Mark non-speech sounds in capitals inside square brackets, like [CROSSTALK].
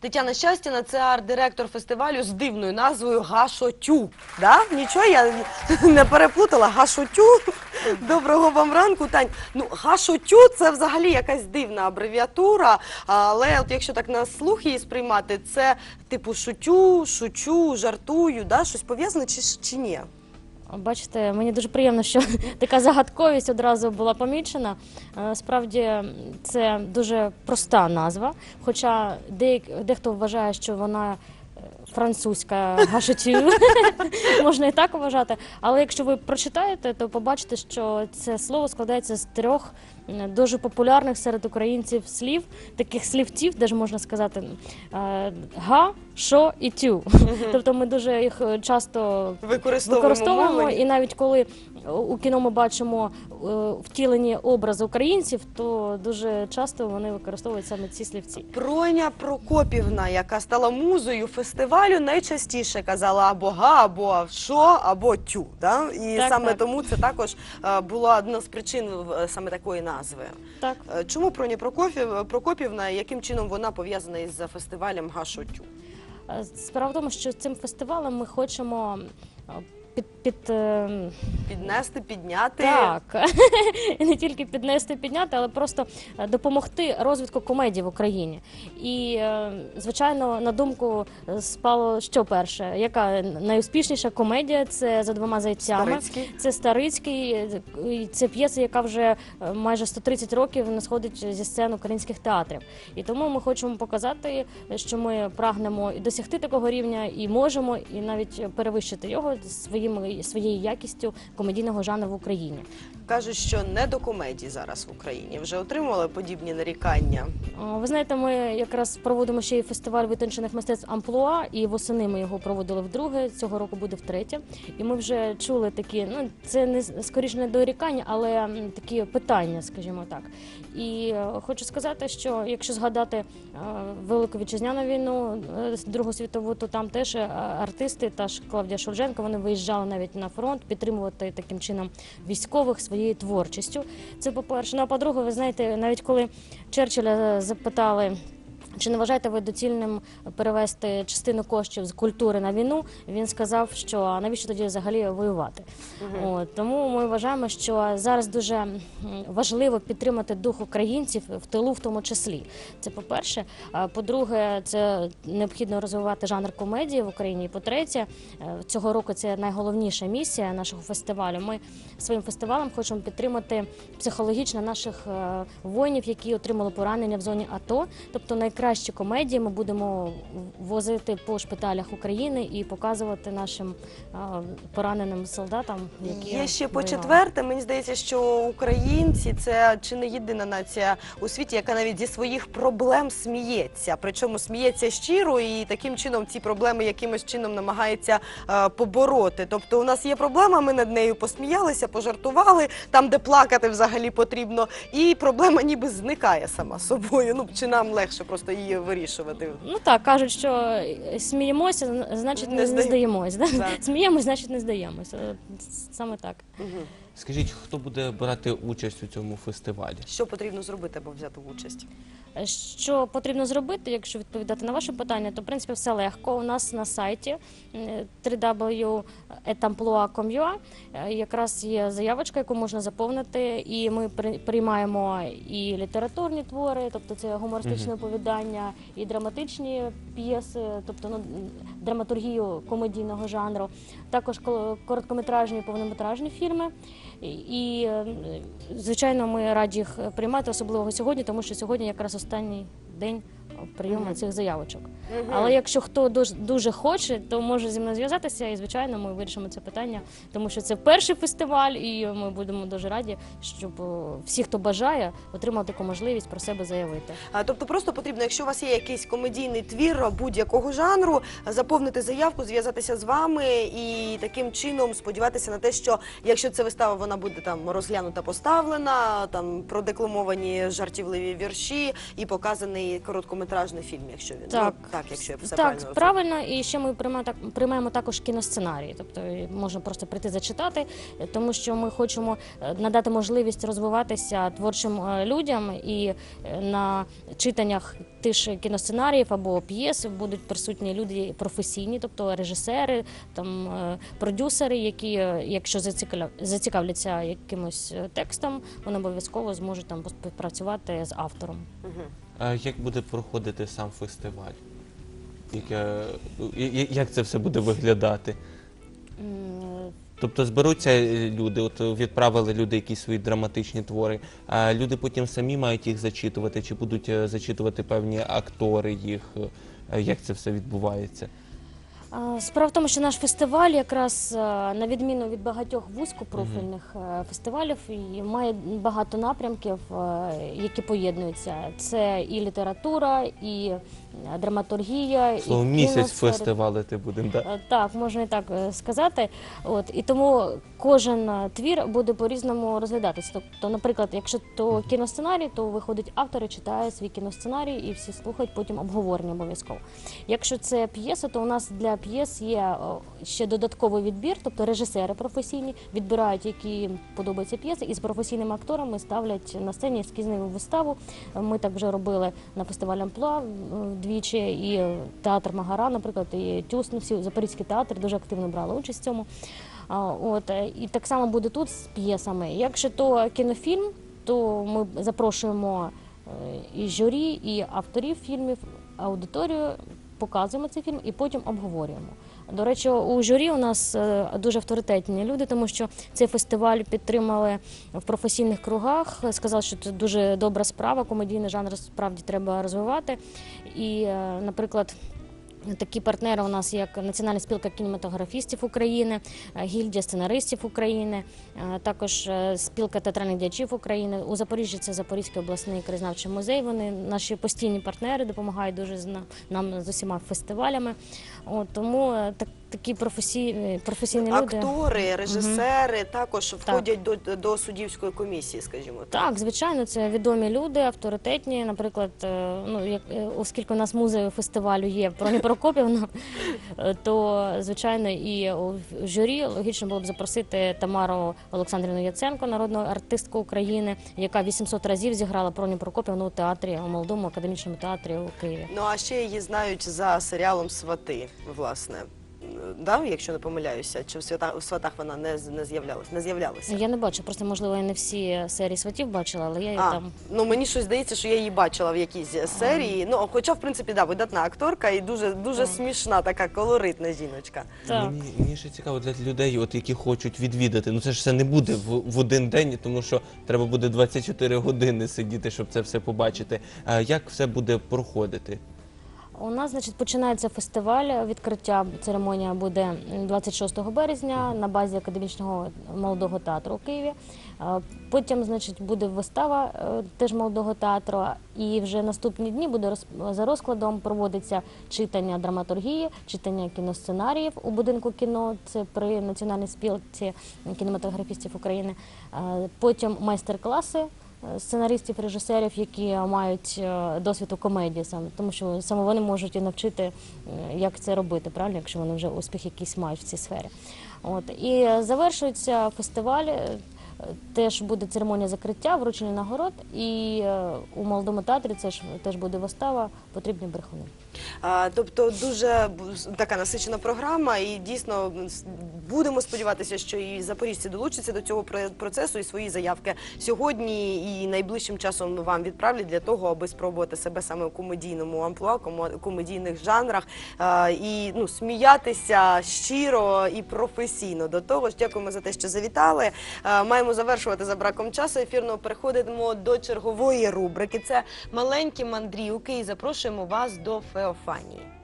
Тетяна Щастіна це арт-директор фестивалю з дивною назвою Гашотю. Нічого я не переплутала. Гашотю. Доброго вам ранку, Тань. Ну, Гашотю це взагалі якась дивна абревіатура, але от якщо так на слух її сприймати, це типу шутю, шучу, жартую, да? щось пов'язане чи, чи ні? Бачите, мені дуже приємно, що [LAUGHS] така загадковість одразу була помічена. Е, Справді це дуже проста назва, хоча дехто вважає, що вона е, французька [LAUGHS] гашетю, [LAUGHS] можна і так вважати. Але якщо ви прочитаєте, то побачите, що це слово складається з трьох дуже популярних серед українців слів, таких слівців, де ж можна сказати е, га, шо і тю. [LAUGHS] Тобто ми дуже їх е, часто Використовуємо, і навіть коли у кіно ми бачимо е, втілені образи українців, то дуже часто вони використовують саме ці слівці. Проня Прокопівна, яка стала музою фестивалю, найчастіше казала або га, або що, або тю. Да? І Так, саме так. тому це також була одна з причин саме такої назви. Так. Е, Чому Проня Прокофів, Прокопівна, яким чином вона пов'язана із фестивалем Гашотю? Е, Справа в тому, що цим фестивалем ми хочемо е, під, під е, Піднести, підняти. так [LAUGHS] не тільки піднести, підняти, але просто е, допомогти розвитку комедії в Україні. І е, звичайно, на думку е, спало що перше, яка найуспішніша комедія це за двома зайцями. Старицький. Це Старицький, це п'єса, яка вже майже 130 років не сходить зі сцен українських театрів. І тому ми хочемо показати, що ми прагнемо досягти такого рівня, і можемо, і навіть перевищити його своїм своєю якістю комедійного жанру в Україні. Кажуть, що не до комедії зараз в Україні. Вже отримували подібні нарікання. Ви знаєте, ми якраз проводимо ще й фестиваль витончених мистецтв Амплуа, і восени ми його проводили вдруге. Цього року буде втретє. І ми вже чули такі, ну це не скоріше не дорікання, але такі питання, скажімо так. І е, хочу сказати, що якщо згадати е, Велику вітчизняну війну, е, Другу світову, то там теж артисти, та ж Клавдія Шульженко, вони виїжджали навіть на фронт підтримувати таким чином військових своєю творчістю. Це по-перше. Ну а по-друге, ви знаєте, навіть коли Черчилля запитали. Чи не вважаєте ви доцільним перевести частину коштів з культури на війну? Він сказав, що навіщо тоді взагалі воювати? От, тому ми вважаємо, що зараз дуже важливо підтримати дух українців в тилу, в тому числі. Це по-перше. А по-друге, це необхідно розвивати жанр комедії в Україні. І по-третє, е, цього року це найголовніша місія нашого фестивалю. Ми своїм фестивалем хочемо підтримати психологічно наших е, воїнів, які отримали поранення в зоні АТО. Тобто найкращі комедії ми будемо возити по шпиталях України і показувати нашим пораненим солдатам, які Є ще по четверте. Мені здається, що українці це чи не єдина нація у світі, яка навіть зі своїх проблем сміється. Причому сміється щиро і таким чином ці проблеми якимось чином намагається е, побороти. Тобто, у нас є проблема, ми над нею посміялися, пожартували там, де плакати взагалі потрібно, і проблема ніби зникає сама собою. Ну чи нам легше просто її вирішувати. Ну так кажуть, що сміємося, зн- значить Не не, здаємось. Да? Сміємось, значить не здаємось. Е, Саме так. Мгм. Скажіть, хто буде брати участь у цьому фестивалі? Що потрібно зробити, аби взяти участь? Е, Що потрібно зробити, якщо відповідати на ваше питання, то в принципі все легко. У нас на сайті е, www.etamploa.com.ua е, якраз є заявочка, яку можна заповнити, і ми при- приймаємо і літературні твори, тобто це гумористичне оповідання, і драматичні п'єси, тобто ну, драматургію комедійного жанру, також ко- короткометражні повнометражні фільми. І, і, е, звичайно, ми раді їх приймати, особливо сьогодні, тому що сьогодні якраз останній день прийому цих заявочок. Але якщо хто дуже, дуже хоче, то може зі мною зв'язатися, і звичайно, ми вирішимо це питання, тому що це перший фестиваль, і ми будемо дуже раді, щоб всі, хто бажає, отримав таку можливість про себе заявити. А, Тобто просто потрібно, якщо у вас є якийсь комедійний твір будь-якого жанру, заповнити заявку, зв'язатися з вами і таким чином сподіватися на те, що якщо це вистава, вона буде там розглянута, поставлена, там продекламовані жартівливі вірші і показаний короткометражний повнометражний фільм, якщо він Так. ну, так, якщо я все так, правильно правильно, і ще ми приймаємо, так, приймаємо також кіносценарії. Тобто можна просто прийти зачитати, тому що ми хочемо е, надати можливість розвиватися творчим е, людям, і е, на читаннях ж кіносценаріїв або п'єс будуть присутні люди професійні, тобто режисери, там е, продюсери, які, е, якщо зацікавляться якимось е, текстом, вони обов'язково зможуть там поспівпрацювати з автором. А як буде проходити сам фестиваль? Яке, як це все буде виглядати? Тобто зберуться е, люди, от відправили люди якісь свої драматичні твори, а люди потім самі мають їх зачитувати, чи будуть е, зачитувати певні актори їх? Е, Як це все відбувається? Справа в тому, що наш фестиваль, якраз е, на відміну від багатьох вузькопрофільних е, фестивалів, має багато напрямків, е, які поєднуються. Це і література, і е, драматургія, Слово і місяць кіносфера. фестивалити будемо. Да? Е, Так, можна і так е, сказати. От і тому кожен е, твір буде по-різному розглядатися. Тобто, наприклад, якщо то кіносценарій, то виходить автор і читає свій кіносценарій, і всі слухають потім обговорення обов'язково. Якщо це п'єса, то у нас для п'єс є ще додатковий відбір, тобто режисери професійні відбирають, які їм подобаються п'єси, і з професійними акторами ставлять на сцені ескізну виставу. Ми так вже робили на фестивалі Амплуа двічі, і театр Магара, наприклад, і Тюс, ну, всі Запорізький театр дуже активно брали участь в цьому. От е, і так само буде тут з п'єсами. Якщо то кінофільм, то ми запрошуємо е, і журі, і авторів фільмів, аудиторію, показуємо цей фільм і потім обговорюємо. До речі, у журі у нас е, дуже авторитетні люди, тому що цей фестиваль підтримали в професійних кругах. Сказали, що це дуже добра справа. Комедійний жанр справді треба розвивати. І, е, наприклад. Такі партнери у нас як Національна спілка кінематографістів України, е, гільдія сценаристів України, е, також е, спілка театральних діячів України. У Запоріжжі це Запорізький обласний краєзнавчий музей. Вони наші постійні партнери допомагають дуже нам, з усіма фестивалями. От, тому так, такі професійні, професійні люди. Актори, режисери також входять до, до суддівської комісії, скажімо так. Так, звичайно, це відомі люди, авторитетні. Наприклад, е, ну як е, оскільки у нас музею фестивалю є Проні [LAUGHS] Прокопівна, е, то звичайно і у журі логічно було б запросити Тамару Олександрівну Яценко, народну артистку України, яка 800 разів зіграла Проні Прокопівну у театрі у молодому академічному театрі у Києві. Ну а ще її знають за серіалом Свати, власне. Да, якщо не помиляюся, чи в святах в сватах вона не, з- не з'являлася? Не з'являлася. Я не бачу, просто можливо я не всі серії сватів бачила, але я її А, там. ну мені щось здається, що я її бачила в якійсь серії. Ну, хоча, в принципі, да, видатна акторка і дуже дуже Так. смішна, така колоритна жіночка. Так. Мені, мені ще цікаво для людей, от, які хочуть відвідати. Ну це ж все не буде в, в один день, тому що треба буде 24 години сидіти, щоб це все побачити. А як все буде проходити? У нас, значить, починається фестиваль. Відкриття церемонія буде 26 березня на базі академічного молодого театру у Києві. Е, Потім, значить, буде вистава е, теж молодого театру. І вже наступні дні буде за розкладом проводиться читання драматургії, читання кіносценаріїв у будинку кіно. Це при національній спілці кінематографістів України. Е, Потім майстер-класи сценаристів, режисерів, які мають е, досвід у комедії саме, тому що саме вони можуть і навчити, як це робити, правильно, якщо вони вже успіх якийсь мають в цій сфері. От і завершується фестиваль. е, Теж буде церемонія закриття, вручення нагород, і е, у молодому театрі це ж теж буде вистава Потрібні брехуни. Тобто дуже така насичена програма, і дійсно будемо сподіватися, що і запоріжці долучаться до цього про- процесу і свої заявки сьогодні і найближчим часом вам відправлять для того, аби спробувати себе саме у комедійному амплуа, комедійних жанрах і ну сміятися щиро і професійно. До того ж, дякуємо за те, що завітали. Маємо завершувати за браком часу. Ефірно переходимо до чергової рубрики. Це маленькі мандрівки і запрошуємо вас до funny。